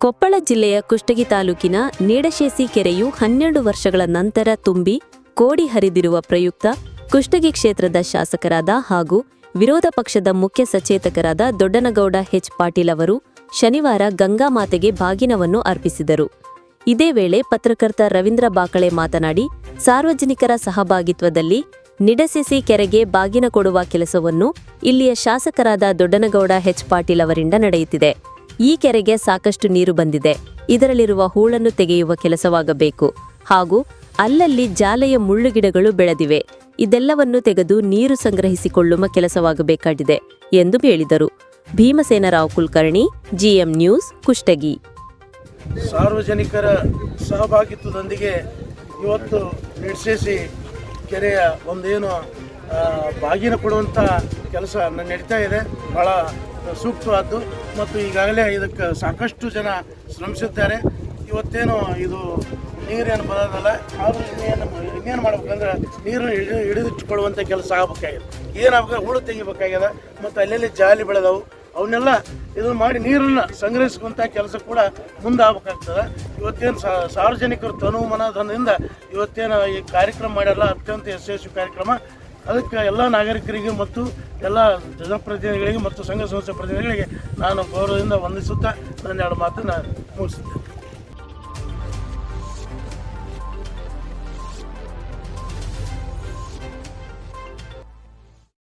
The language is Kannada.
ಕೊಪ್ಪಳ ಜಿಲ್ಲೆಯ ಕುಷ್ಟಗಿ ತಾಲೂಕಿನ ನೀಡಶೇಸಿ ಕೆರೆಯು ಹನ್ನೆರಡು ವರ್ಷಗಳ ನಂತರ ತುಂಬಿ ಕೋಡಿ ಹರಿದಿರುವ ಪ್ರಯುಕ್ತ ಕುಷ್ಟಗಿ ಕ್ಷೇತ್ರದ ಶಾಸಕರಾದ ಹಾಗೂ ವಿರೋಧ ಪಕ್ಷದ ಮುಖ್ಯ ಸಚೇತಕರಾದ ದೊಡ್ಡನಗೌಡ ಎಚ್ ಪಾಟೀಲ್ ಅವರು ಶನಿವಾರ ಗಂಗಾಮಾತೆಗೆ ಬಾಗಿನವನ್ನು ಅರ್ಪಿಸಿದರು. ಇದೇ ವೇಳೆ ಪತ್ರಕರ್ತ ರವೀಂದ್ರ ಬಾಕಳೆ ಮಾತನಾಡಿ, ಸಾರ್ವಜನಿಕರ ಸಹಭಾಗಿತ್ವದಲ್ಲಿ ನಿಡಸೆಸಿ ಕೆರೆಗೆ ಬಾಗಿನ ಕೊಡುವ ಕೆಲಸವನ್ನು ಇಲ್ಲಿಯ ಶಾಸಕರಾದ ದೊಡ್ಡನಗೌಡ ಎಚ್ ಪಾಟೀಲ್ ಅವರಿಂದ ನಡೆಯುತ್ತಿದೆ. ಈ ಕೆರೆಗೆ ಸಾಕಷ್ಟು ನೀರು ಬಂದಿದೆ. ಇದರಲ್ಲಿರುವ ಹೂಳನ್ನು ತೆಗೆಯುವ ಕೆಲಸವಾಗಬೇಕು. ಹಾಗೂ ಅಲ್ಲಲ್ಲಿ ಜಾಲೆಯ ಮುಳ್ಳುಗಿಡಗಳು ಬೆಳೆದಿವೆ. ಇದೆಲ್ಲವನ್ನು ತೆಗೆದು ನೀರು ಸಂಗ್ರಹಿಸಿಕೊಳ್ಳುವ ಕೆಲಸವಾಗಬೇಕಾಗಿದೆ ಎಂದು ಹೇಳಿದರು. Bhimsenrao Kulkarni, GM news, Kushtagi. ಸಾರ್ವಜನಿಕರ ಸಹಭಾಗಿತ್ವದೊಂದಿಗೆ ಇವತ್ತು ನಡೆಸಿ ಕೆರೆಯ ಒಂದೇನು ಬಾಗಿನ ಕೊಡುವಂತ ಕೆಲಸ ನಡೀತಾ ಇದೆ. ಭಾಳ ಸೂಕ್ತವಾದ್ದು ಮತ್ತು ಈಗಾಗಲೇ ಇದಕ್ಕೆ ಸಾಕಷ್ಟು ಜನ ಶ್ರಮಿಸಿದ್ದಾರೆ. ಇವತ್ತೇನು ಇದು ನೀರೇನು ಬರೋದಲ್ಲ ಆದರೂ ಇನ್ನೇನು ಇನ್ನೇನು ಮಾಡ್ಬೇಕಂದ್ರೆ ನೀರನ್ನು ಹಿಡಿದು ಹಿಡಿದಿಟ್ಟುಕೊಳ್ಳುವಂಥ ಕೆಲಸ ಆಗ್ಬೇಕಾಗಿದೆ. ಏನಾಗಬೇಕು ಹುಳು ತೆಗಿಬೇಕಾಗ್ಯದ ಮತ್ತು ಅಲ್ಲೆಲ್ಲಿ ಜಾಲಿ ಬೆಳೆದವು, ಅವನ್ನೆಲ್ಲ ಇದು ಮಾಡಿ ನೀರನ್ನು ಸಂಗ್ರಹಿಸುವಂಥ ಕೆಲಸ ಕೂಡ ಮುಂದಾಗಬೇಕಾಗ್ತದೆ. ಇವತ್ತೇನು ಸಾರ್ವಜನಿಕರು ತನು ಮನದಿಂದ ಇವತ್ತೇನು ಈ ಕಾರ್ಯಕ್ರಮ ಮಾಡ್ಯಾರಲ್ಲ ಅತ್ಯಂತ ಯಶಸ್ವಿ ಕಾರ್ಯಕ್ರಮ. ಅದಕ್ಕೆ ಎಲ್ಲ ನಾಗರಿಕರಿಗೆ ಮತ್ತು ಎಲ್ಲ ಜನಪ್ರತಿನಿಧಿಗಳಿಗೆ ಮತ್ತು ಸಂಘ ಸಂಸ್ಥೆ ಪ್ರತಿನಿಧಿಗಳಿಗೆ ನಾನು ಗೌರವದಿಂದ ವಂದಿಸುತ್ತಾ ನನ್ನ ಎರಡು ಮಾತನ್ನು ಮುಗಿಸುತ್ತೇನೆ.